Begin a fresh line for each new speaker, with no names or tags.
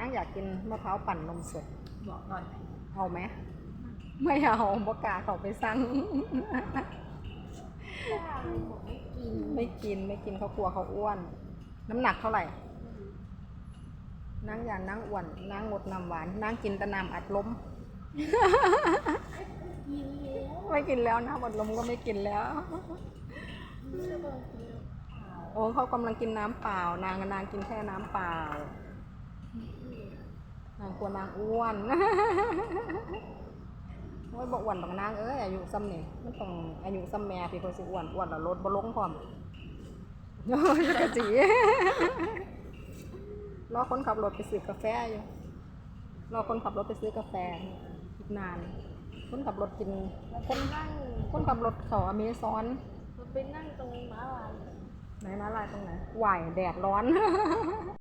นางอยากกินมะพร้าวปั่นนมสด
บอกหน่อยไหม
เอาไหมไม่เอาบกล้าเขาไปสั่ง
บอกไม่กิน
ไม่กินไม่กินเขากลัวเขาอ้วน น้ำหนักเท่าไหร่นางอยากนางอ้วนนางงดน้ำหวานนางกินแต่น้ำอัดลม
กินแล้ว
ไม่กินแล้วน้ำอัดลมก็ไม่กินแล้ว
ไม่ได้บอกกินแล้ว
โอ้เขากำลังกินน้ำเปล่านางกับนางกินแค่น้ำเปล่า นางกลัวนางอ้วนโอ้ยบอกอ้วนบางนางเอ้ยอายุซ้ำนี่มันต้องอายุซ้ำแม่พี่คนสิอ้วนอ้วนแล้วลดบ่ลงพร้อมโอ้ยกะจีรอคนขับรถไปซื้อกาแฟอยู่รอคนขับรถไปซื้อกาแฟอีกนาน คนขับรถกิน
มันไปนั่ง
คนขับรถเขาอเมซอน
มันไปนั่งตรงม้าลาย
ไหนมาลายตรงไหนไหวแดดร้อน